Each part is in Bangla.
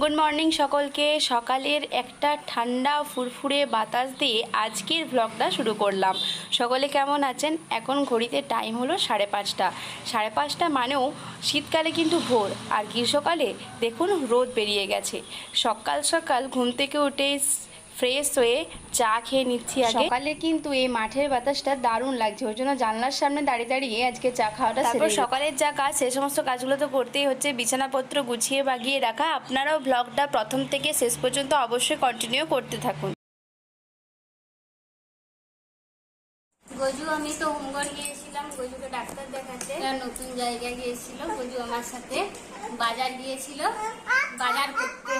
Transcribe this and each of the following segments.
গুড মর্নিং সকলকে। সকালের একটা ঠান্ডা, ফুরফুরে বাতাস দিয়ে আজকের ব্লগটা শুরু করলাম। সকলে কেমন আছেন? এখন ঘড়িতে টাইম হলো সাড়ে পাঁচটা। সাড়ে পাঁচটা মানেও শীতকালে কিন্তু ভোর, আর গ্রীষ্মকালে দেখুন রোদ বেরিয়ে গেছে। সকাল সকাল ঘুম থেকে উঠে ফ্রেশ হয়ে চা খেয়ে নিচ্ছি আগে। সকালে কিন্তু এই মাঠের বাতাসটা দারুণ লাগছে ওই জন্য জানলার সামনে দাঁড়িয়ে দাঁড়িয়ে আজকে চা খাওয়াটা তারপর সকালের যা কাজ সে সমস্ত কাজগুলো তো করতেই হচ্ছে বিছানাপত্র গুছিয়ে বাগিয়ে রাখা। আপনারাও ব্লগটা প্রথম থেকে শেষ পর্যন্ত অবশ্যই কন্টিনিউ করতে থাকুন। গজু আমি তো হোমগড় গিয়েছিলাম গজুকে ডাক্তার দেখাতে। নতুন জায়গায় গিয়েছিল গজু আমার সাথে। বাজার গিয়েছিল বাজার করতে।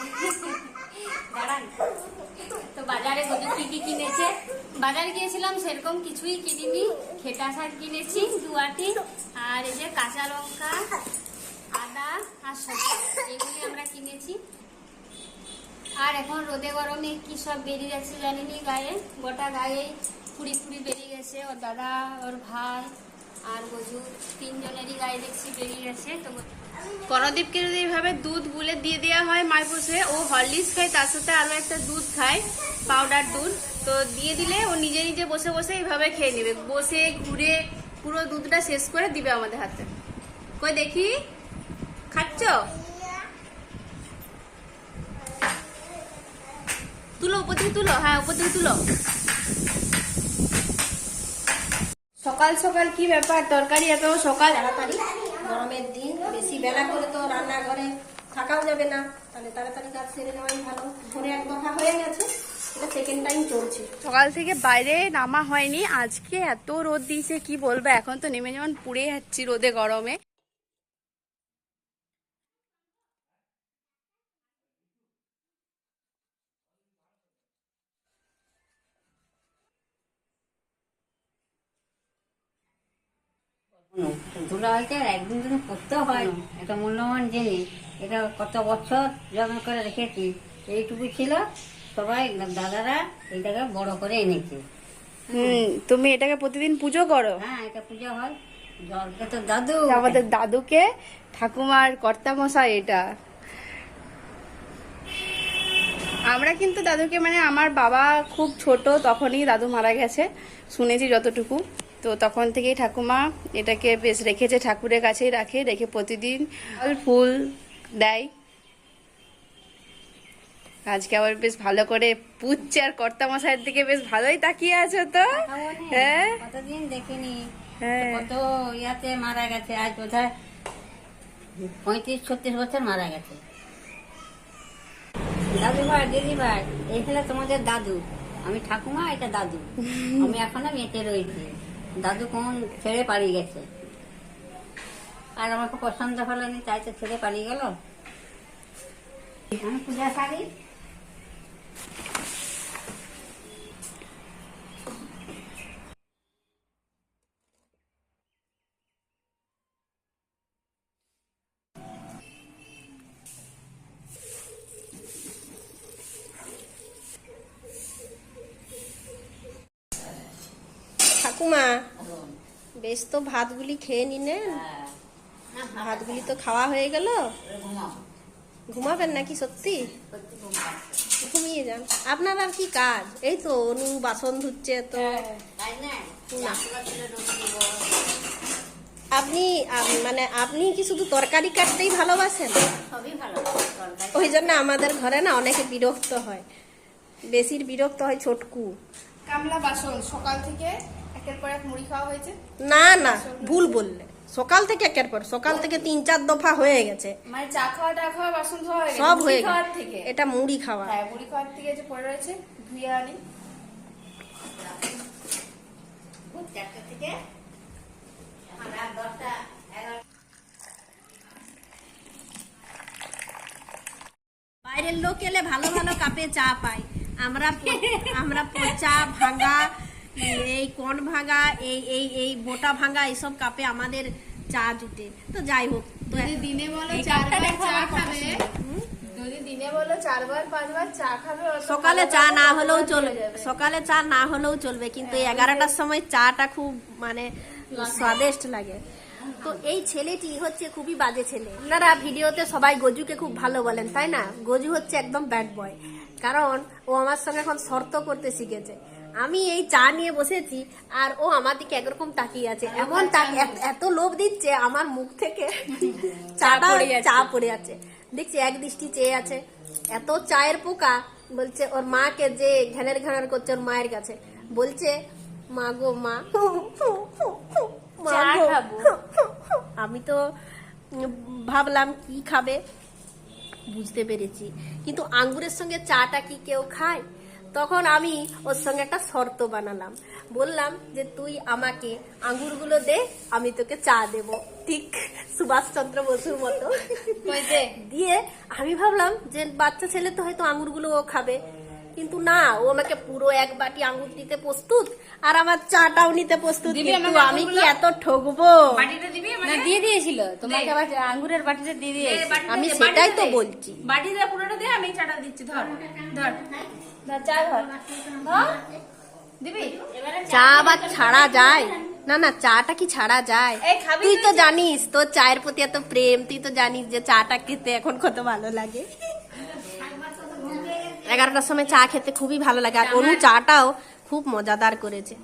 তো বাজারে গজু কি কি কিনেছে? বাজারে গিয়েছিলাম, সেরকম কিছুই কিনিনি। খেটা শাক কিনেছি দুয়াটি আর এই যে কাঁচা লঙ্কা, আদা আর সবজি এগুলি আমরা কিনেছি। আর এখন রোদে গরমে কি সব বেরিয়ে যাচ্ছে জানিনি গায়ে। গোটা গায়ে ফুড়ি ফুড়ি বেরিয়ে গেছে। ওর দাদা, ওর ভাই আর গজু তিনজনেরই গায়ে দেখছি বেরিয়ে গেছে। তো করদীপকে যদি এইভাবে দুধ গুলে দিয়ে দেওয়া হয় মাইপোসে ও হরলিক্স খায়, তার সাথে আরও একটা দুধ খায় পাউডার দুধ, তো দিয়ে দিলে ও নিজে নিজে বসে বসে এইভাবে খেয়ে নেবে। বসে, ঘুরে পুরো দুধটা শেষ করে দিবে আমাদের হাতে। কই দেখি? খাচ্ছ? তুলো, উপর থেকে তুলো হ্যাঁ উপর থেকে তুলো। সকাল সকাল কি ব্যাপার? তরকারি এত সকাল? তাড়াতাড়ি। গরমের দিন, বেশি বেলা করে তো রান্নাঘরে থাকাও যাবে না। তাহলে তাড়াতাড়ি কাজ সেরে নেওয়াই ভালো। ভোরে এক দফা হয়ে গেছে সকাল থেকে বাইরে নামা হয়নি। আজকে এত রোদ দিয়েছে, কি বলব? এখন তো নেমে যেমন পুড়ে যাচ্ছি রোদে, গরমে। আর একদিন হয় এটা মূল্যবান জিনিস। এটা কত বছর করে রেখেছি এইটুকু ছিল। সবাই দাদারা এইটাকে বড় করে এনেছে। হুম তুমি এটাকে প্রতিদিন পুজো করো? হ্যাঁ এটা পুজো হয়। জলকে তো দাদু। আমাদের দাদুকে ঠাকুমার কর্তা মশাই এটা। আমরা কিন্তু দাদুকে মানে আমার বাবা খুব ছোট তখনই দাদু মারা গেছে। শুনেছি যতটুকু। তো তখন থেকেই ঠাকুমা এটাকে বেশ রেখেছে ঠাকুরের কাছেই রাখে রেখে প্রতিদিন ফল ফুল দেয়। আজকে আবার বেশ ভালো করে পুচ্ছে আর কর্তা মশাইয়ের দিকে বেশ ভালোই তাকিয়ে আছো তো? হ্যাঁ? কতদিন দেখিনি হ্যাঁ। কত ইয়াতে মারা গেছে আজ বোধহয় পঁয়ত্রিশ ছত্রিশ বছর মারা গেছে। দাদু ভাই দিদি ভাই এই তোমাদের দাদু। আমি ঠাকুমা এটা দাদু। আমি এখনও মেতে রয়েছি। দাদু কোন ছেড়ে পালিয়ে গেছে। আর আমাকে পছন্দ হলো না, তাই তো ছেড়ে পালিয়ে গেল। আমি পূজা শাড়ি। ঠাকুমা। বেশ তো ভাতগুলি খেয়ে নিনে ভাতগুলি তো খাওয়া হয়ে গেল। ঘুমাবেন নাকি সত্যি? ঘুমিয়ে যান। আপনার আর কি কাজ? এই তো অনু বাসন ধুচ্ছে তো তাই না। না। আপনি মানে আপনি কি শুধু তরকারি কাটতেই ভালোবাসেন? সবই ভালো। তরকারি ওই জন্য আমাদের ঘরে না অনেকে বিরক্ত হয়। বেশির বিরক্ত হয় ছোটকু। কামলা বাসন সকাল থেকে একের পর এক মুড়ি খাওয়া হয়েছে? না না ভুল বললে। সকাল থেকে একের পর সকাল থেকে তিন চার দফা হয়ে গেছে। মানে চা খাওয়া টা খাওয়া বাসন ধোয়া হয়ে গেছে। সব হয়ে গেছে। থেকে? এটা মুড়ি খাওয়া। হ্যাঁ মুড়ি খাওয়ার থেকে যে পড়ে রয়েছে ধুয়ে আনি থেকে দশটা বাইরের লোক এলে ভালো ভালো কাপে চা পাই আমরা আমরা পচা ভাঙা এই কন ভাঙা এই এই এই বোটা ভাঙা এইসব কাপে আমাদের চা জুটে। তো যাই হোক তো দিনে বলো চারবার চা খাবে যদি দিনে বলো চারবার পাঁচবার চা খাবে সকালে চা না হলেও হয়ে চলবে। সকালে চা না হলেও চলবে কিন্তু এই এগারোটার সময় চাটা খুব মানে স্বাদিষ্ট লাগে। তো এই ছেলেটি হচ্ছে খুবই বাজে ছেলে। আপনারা ভিডিওতে সবাই গজুকে খুব ভালো বলেন তাই না? গজু হচ্ছে একদম ব্যাড বয় কারণ ও আমার সঙ্গে এখন শর্ত করতে শিখেছে। আমি এই চা নিয়ে বসেছি আর ও আমার দিকে একরকম তাকিয়ে আছে। এমন এত- লোভ দিচ্ছে আমার মুখ থেকে। চাটা চা পড়ে আছে দেখছি এক দৃষ্টি চেয়ে আছে। এত চায়ের পোকা বলছে ওর মাকে যে ঘ্যানের ঘ্যানের করছে ওর মায়ের কাছে। বলছে মা গো মা। আমি তো ভাবলাম কি খাবে বুঝতে পেরেছি। কিন্তু আঙ্গুরের সঙ্গে চাটা কি কেউ খায়? তখন আমি ওর সঙ্গে একটা শর্ত বানালাম। বললাম যে তুই আমাকে আঙ্গুরগুলো দে আমি তোকে চা দেব। ঠিক সুভাষচন্দ্র বসুর মতো। দিয়ে আমি ভাবলাম যে বাচ্চা ছেলে তো হয়তো আঙ্গুরগুলো ও খাবে। কিন্তু না ও আমাকে পুরো এক বাটি আঙ্গুর দিতে প্রস্তুত আর আমার চাটাও নিতে প্রস্তুত। কিন্তু আমি কি এত ঠকবো? না দিয়ে দিয়েছিল। তোমাকে আবার আঙ্গুরের বাটিটা দিয়ে দিয়েছে। আমি সেটাই তো বলছি। বাটিটা পুরোটা দে আমি চাটা দিচ্ছি ধর ধর। চা দিবি? চা আবার ছাড়া যায়। না না চাটা কি ছাড়া যায়? তুই তো জানিস তোর চায়ের প্রতি এত প্রেম তুই তো জানিস যে চাটা খেতে এখন কত ভালো লাগে। এগারোটার সময় চা খেতে খুবই ভালো লাগে। আর অনু চাটাও খুব মজাদার করেছে।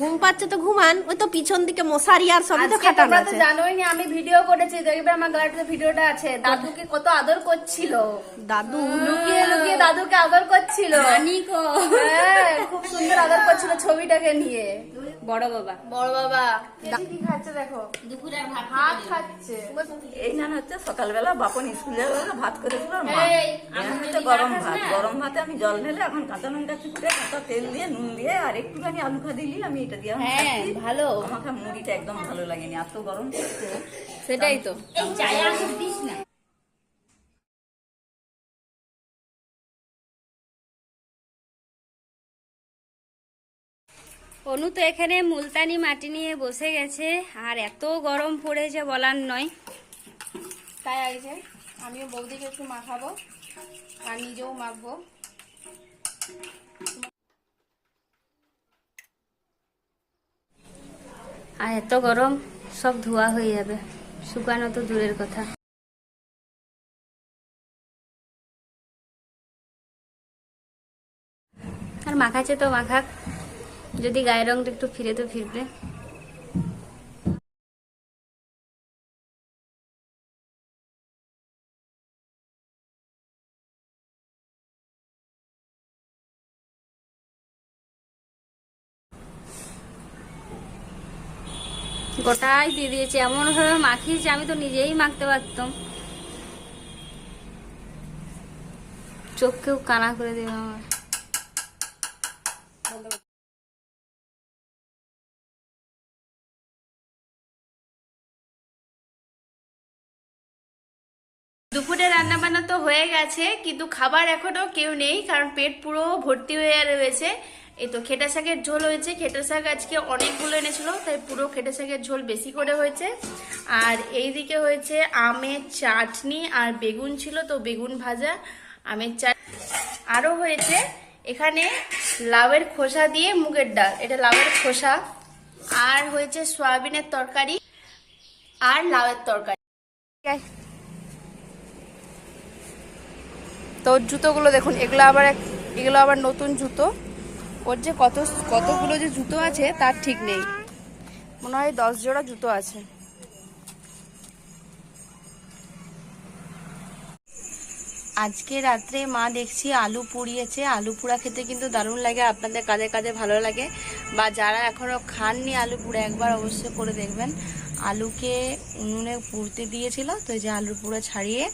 ঘুম পাচ্ছে তো ঘুমান ওই তো পিছন দিকে মশারি আর সবই তো খাটানো আছে। জানোই না আমি ভিডিও করেছি দেখবে আমার গাড়িতে ভিডিওটা আছে। দাদুকে কত আদর করছিল। দাদু? লুকিয়ে লুকিয়ে দাদুকে আদর করছিল। নিকো হ্যাঁ খুব সুন্দর আদর করছিল ছবিটাকে নিয়ে। বড় বাবা। বড় বাবা। কি খাচ্ছে দেখো? দুপুরের ভাত ভাত খাচ্ছে। এই নান হচ্ছে সকালবেলা বাপন স্কুলে ভাত করেছিল এই হচ্ছে গরম ভাত। গরম ভাতে আমি জল ঢেলে এখন কাঁচা লঙ্কা চিপুড়ে কাঁচা তেল দিয়ে নুন দিয়ে আর একটুখানি আলু খা দিলি আমি এটা দিয়ে এখন হ্যাঁ ভালো। আমাকে মুড়িটা একদম ভালো লাগেনি এত গরম সেটাই তো। এই চায়ে দিস না। অনু তো এখানে মুলতানি মাটি নিয়ে বসে গেছে আর এত গরম পড়েছে বলার নয়। তাই আইছে আমিও বৌদিকে একটু মাখাবো আর নিজেও মাখবো। আর এত গরম সব ধোয়া হয়ে যাবে। শুকানো তো দূরের কথা। আর মাখাচ্ছে তো মাখাক। যদি গায়ের রংটা একটু ফিরে তো ফিরবে। গোটাই দিয়ে দিয়েছে, এমন ভাবে মাখিয়েছে, আমি তো নিজেই মাখতে পারতাম। চোখকেও কানা করে দেবে আমার। গেছে কিন্তু খাবার এখনও কেউ নেই, কারণ পেট পুরো ভর্তি হয়ে রয়েছে। এই তো খেটা শাকের ঝোল হয়েছে। খেটা শাক আজকে অনেকগুলো এনেছিল, তাই পুরো খেটা শাকের ঝোল বেশি করে হয়েছে। আর এইদিকে হয়েছে আমের চাটনি আর বেগুন ছিল, তো বেগুন ভাজা, আমের চাট আরও হয়েছে এখানে লাউয়ের খোসা দিয়ে মুগের ডাল, এটা লাউয়ের খোসা। আর হয়েছে সয়াবিনের তরকারি আর লাউয়ের তরকারি। তো জুতোগুলো দেখুন, এগুলো আবার এগুলো আবার নতুন জুতো। ওর যে কত, কতগুলো যে জুতো আছে, তার ঠিক নেই। মনে হয় দশ জোড়া জুতো আছে। আজকে রাত্রে মা দেখছি আলু পুড়িয়েছে। আলু পোড়া খেতে কিন্তু দারুণ লাগে, আপনাদের কাজে কাজে ভালো লাগে। বা যারা এখনও খাননি আলু পোড়া, একবার অবশ্যই করে দেখবেন। আলুকে উনুনে পুড়তে দিয়েছিল, তো যে আলু পোড়া ছাড়িয়ে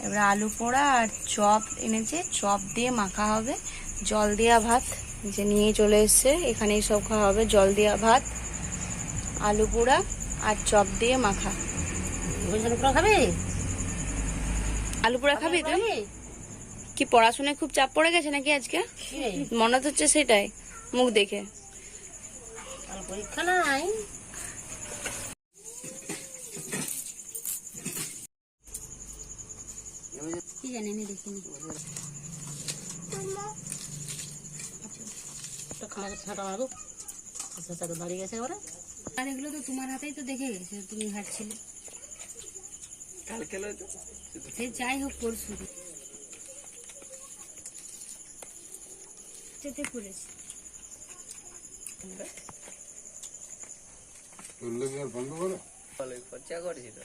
এবার আলু পোড়া আর চপ এনেছে। চপ দিয়ে মাখা হবে। জল দেওয়া ভাত যে নিয়ে চলে এসছে এখানেই সব খাওয়া হবে। জল দেওয়া ভাত আলু পোড়া আর চপ দিয়ে মাখা। খাবে? আলু পোড়া খাবি তুই? কি পড়াশোনায় খুব চাপ পড়ে গেছে নাকি আজকে? মনে হচ্ছে সেটাই। মুখ দেখে। পরীক্ষা নাই। কি জানি আমি দেখিনি। চাচা গেছে এবারে আর এগুলো তো তোমার হাতেই তো দেখে গেছে তুমি হাঁটছিলে। সে যাই হোক পরশু বন্ধ করে? খরচা করেছিল।